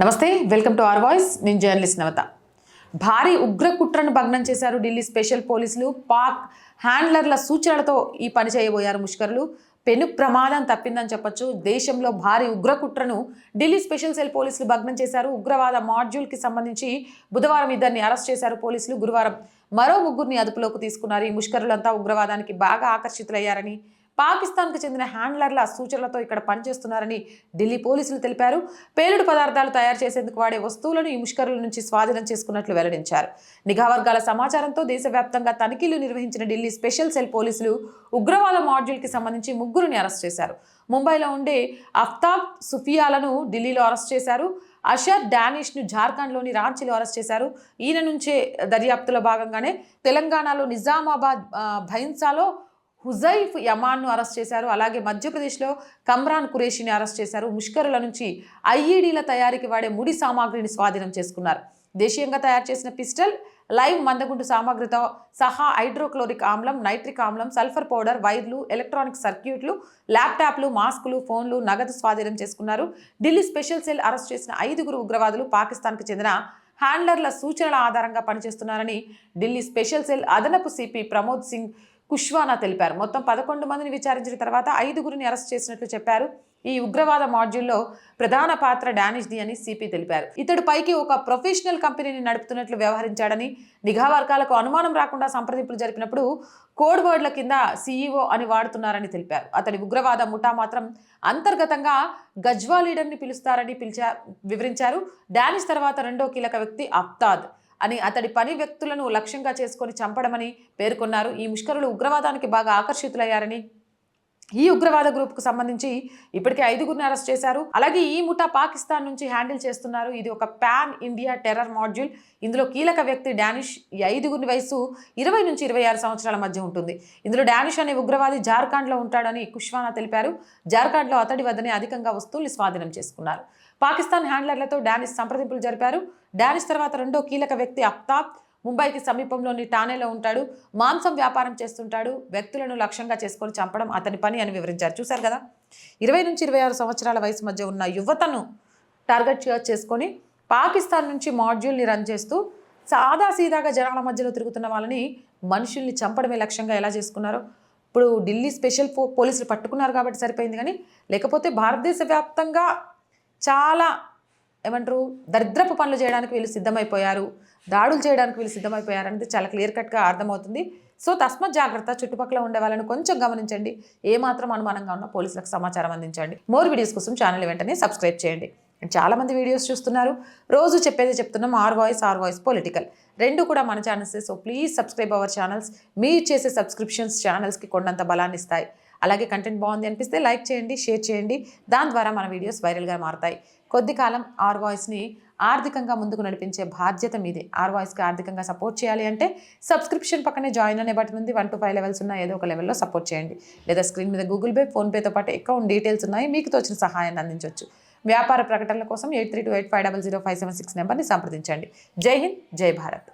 నమస్తే welcome to R Voice. నేను journalist నవత. భారీ ఉగ్ర కుట్రను భగ్నం చేశారు ఢిల్లీ స్పెషల్ పోలీసులు. పాక్ హ్యాండ్లర్ల సూచనలతో ఈ పని చేయబోయారు ముష్కరులు. పెను ప్రమాదం తప్పిందని చెప్పొచ్చు. దేశంలో భారీ ఉగ్ర కుట్రను ఢిల్లీ స్పెషల్ సెల్ పోలీసులు భగ్నం చేశారు. ఉగ్రవాద మాడ్యూల్కి సంబంధించి బుధవారం ఇద్దరిని అరెస్ట్ చేశారు పోలీసులు. గురువారం మరో ముగ్గురిని అదుపులోకి తీసుకున్నారు. ఈ ముష్కరులంతా ఉగ్రవాదానికి బాగా ఆకర్షితులయ్యారని పాకిస్తాన్కు చెందిన హ్యాండ్లర్ల సూచనలతో ఇక్కడ పనిచేస్తున్నారని ఢిల్లీ పోలీసులు తెలిపారు. పేలుడు పదార్థాలు తయారు చేసేందుకు వాడే వస్తువులను ఈ ముష్కరుల నుంచి స్వాధీనం చేసుకున్నట్లు వెల్లడించారు. నిఘా వర్గాల సమాచారంతో దేశవ్యాప్తంగా తనిఖీలు నిర్వహించిన ఢిల్లీ స్పెషల్ సెల్ పోలీసులు ఉగ్రవాద మాడ్యూల్కి సంబంధించి ముగ్గురిని అరెస్ట్ చేశారు. ముంబైలో ఉండే అఫ్తాబ్ సుఫియాలను ఢిల్లీలో అరెస్ట్ చేశారు. అషర్ డానిష్ను జార్ఖండ్లోని రాంచీలో అరెస్ట్ చేశారు. ఈయన నుంచే దర్యాప్తులో భాగంగానే తెలంగాణలో నిజామాబాద్ భైన్సాలో హుజైఫ్ యమాన్ను అరెస్ట్ చేశారు. అలాగే మధ్యప్రదేశ్లో కమ్రాన్ కురేషిని అరెస్ట్ చేశారు. ముష్కరుల నుంచి ఐఈడీల తయారీకి వాడే ముడి సామాగ్రిని స్వాధీనం చేసుకున్నారు. దేశీయంగా తయారు చేసిన పిస్టల్ లైవ్ మందగుండు సామాగ్రితో సహా హైడ్రోక్లోరిక్ ఆమ్లం నైట్రిక్ ఆమ్లం సల్ఫర్ పౌడర్ వైర్లు ఎలక్ట్రానిక్ సర్క్యూట్లు ల్యాప్టాప్లు మాస్కులు ఫోన్లు నగదు స్వాధీనం చేసుకున్నారు. ఢిల్లీ స్పెషల్ సెల్ అరెస్ట్ చేసిన ఐదుగురు ఉగ్రవాదులు పాకిస్తాన్కు చెందిన హ్యాండ్లర్ల సూచనల ఆధారంగా పనిచేస్తున్నారని ఢిల్లీ స్పెషల్ సెల్ అదనపు సిపి ప్రమోద్ సింగ్ కుష్వానా తెలిపారు. మొత్తం పదకొండు మందిని విచారించిన తర్వాత ఐదుగురిని అరెస్ట్ చేసినట్లు చెప్పారు. ఈ ఉగ్రవాద మాడ్యూల్లో ప్రధాన పాత్ర డానిష్ ది అని సిపి తెలిపారు. ఇతడు పైకి ఒక ప్రొఫెషనల్ కంపెనీని నడుపుతున్నట్లు వ్యవహరించాడని నిఘా వర్గాలకు అనుమానం రాకుండా సంప్రదింపులు జరిపినప్పుడు కోడ్ వర్డ్ల కింద సీఈఓ అని వాడుతున్నారని తెలిపారు. అతడి ఉగ్రవాద ముఠా మాత్రం అంతర్గతంగా గజ్వా లీడర్ని పిలుస్తారని పిలిచా వివరించారు. డానిష్ తర్వాత రెండో కీలక వ్యక్తి అప్తాద్ అని అతడి పని వ్యక్తులను లక్ష్యంగా చేసుకొని చంపడమని పేర్కొన్నారు. ఈ ముష్కరులు ఉగ్రవాదానికి బాగా ఆకర్షితులయ్యారని ఈ ఉగ్రవాద గ్రూప్కు సంబంధించి ఇప్పటికే ఐదుగురిని అరెస్ట్ చేశారు. అలాగే ఈ ముఠా పాకిస్తాన్ నుంచి హ్యాండిల్ చేస్తున్నారు. ఇది ఒక పాన్ ఇండియా టెర్రర్ మాడ్యూల్. ఇందులో కీలక వ్యక్తి డానిష్ ఈ ఐదుగురి వయసు ఇరవై నుంచి ఇరవై ఆరు సంవత్సరాల మధ్య ఉంటుంది. ఇందులో డానిష్ అనే ఉగ్రవాది జార్ఖండ్లో ఉంటాడని కుష్వానా తెలిపారు. జార్ఖండ్లో అతడి వద్దనే అధికంగా వస్తువుల్ని స్వాధీనం చేసుకున్నారు. పాకిస్తాన్ హ్యాండ్లర్లతో డానిష్ సంప్రదింపులు జరిపారు. డానిష్ తర్వాత రెండో కీలక వ్యక్తి అఫ్తాబ్ ముంబైకి సమీపంలోని ఠానేలో ఉంటాడు. మాంసం వ్యాపారం చేస్తుంటాడు. వ్యక్తులను లక్ష్యంగా చేసుకొని చంపడం అతని పని అని వివరించారు. చూశారు కదా? ఇరవై నుంచి ఇరవై ఆరు సంవత్సరాల వయసు మధ్య ఉన్న యువతను టార్గెట్ చేసుకొని పాకిస్తాన్ నుంచి మాడ్యూల్ని రన్ చేస్తూ సాదా సీదాగా జనాల మధ్యలో తిరుగుతున్న వాళ్ళని మనుషుల్ని చంపడమే లక్ష్యంగా ఎలా చేసుకున్నారో? ఇప్పుడు ఢిల్లీ స్పెషల్ పో పోలీసులు పట్టుకున్నారు కాబట్టి సరిపోయింది కానీ లేకపోతే భారతదేశ వ్యాప్తంగా చాలా ఏమంటారు? దరిద్రపు పనులు చేయడానికి వీళ్ళు సిద్ధమైపోయారు. దాడులు చేయడానికి వీళ్ళు సిద్ధమైపోయారు అనేది చాలా క్లియర్ కట్గా అర్థమవుతుంది. సో తస్మత్ జాగ్రత్త చుట్టుపక్కల ఉండే వాళ్ళని కొంచెం గమనించండి. ఏమాత్రం అనుమానంగా ఉన్న పోలీసులకు సమాచారం అందించండి. మోర్ వీడియోస్ కోసం ఛానల్ వెంటనే సబ్స్క్రైబ్ చేయండి. చాలామంది వీడియోస్ చూస్తున్నారు. రోజు చెప్పేది చెప్తున్నాం R Voice R Voice political. రెండు కూడా మన channels so please subscribe our channels. మీరు చేసే సబ్స్క్రిప్షన్స్ ఛానల్స్కి కొండంత బలాన్ని ఇస్తాయి అలాగే కంటెంట్ బాగుంది అనిపిస్తే లైక్ చేయండి షేర్ చేయండి. దాని ద్వారా మన వీడియోస్ వైరల్గా మారుతాయి. కొద్ది కాలం ఆర్ వాయిస్ని ఆర్థికంగా ముందుకు నడిపించే బాధ్యత మీదే. ఆర్ వాయిస్కి ఆర్థికంగా సపోర్ట్ చేయాలి అంటే సబ్స్క్రిప్షన్ పక్కనే జాయిన్ అనే బటన్ ఉంది. వన్ టు ఫైవ్ లెవెల్స్ ఉన్న ఏదో ఒక లెవెల్లో సపోర్ట్ చేయండి. లేదా స్క్రీన్ మీద గూగుల్ పే ఫోన్పేతో పాటు అకౌంట్ డీటెయిల్స్ ఉన్నాయి. మీకు తోచిన సహాయాన్ని అందించవచ్చు వ్యాపార ప్రకటనల కోసం eight three two eight five double zero five seven six నెంబర్ని సంప్రదించండి. జై హింద్ జై భారత్.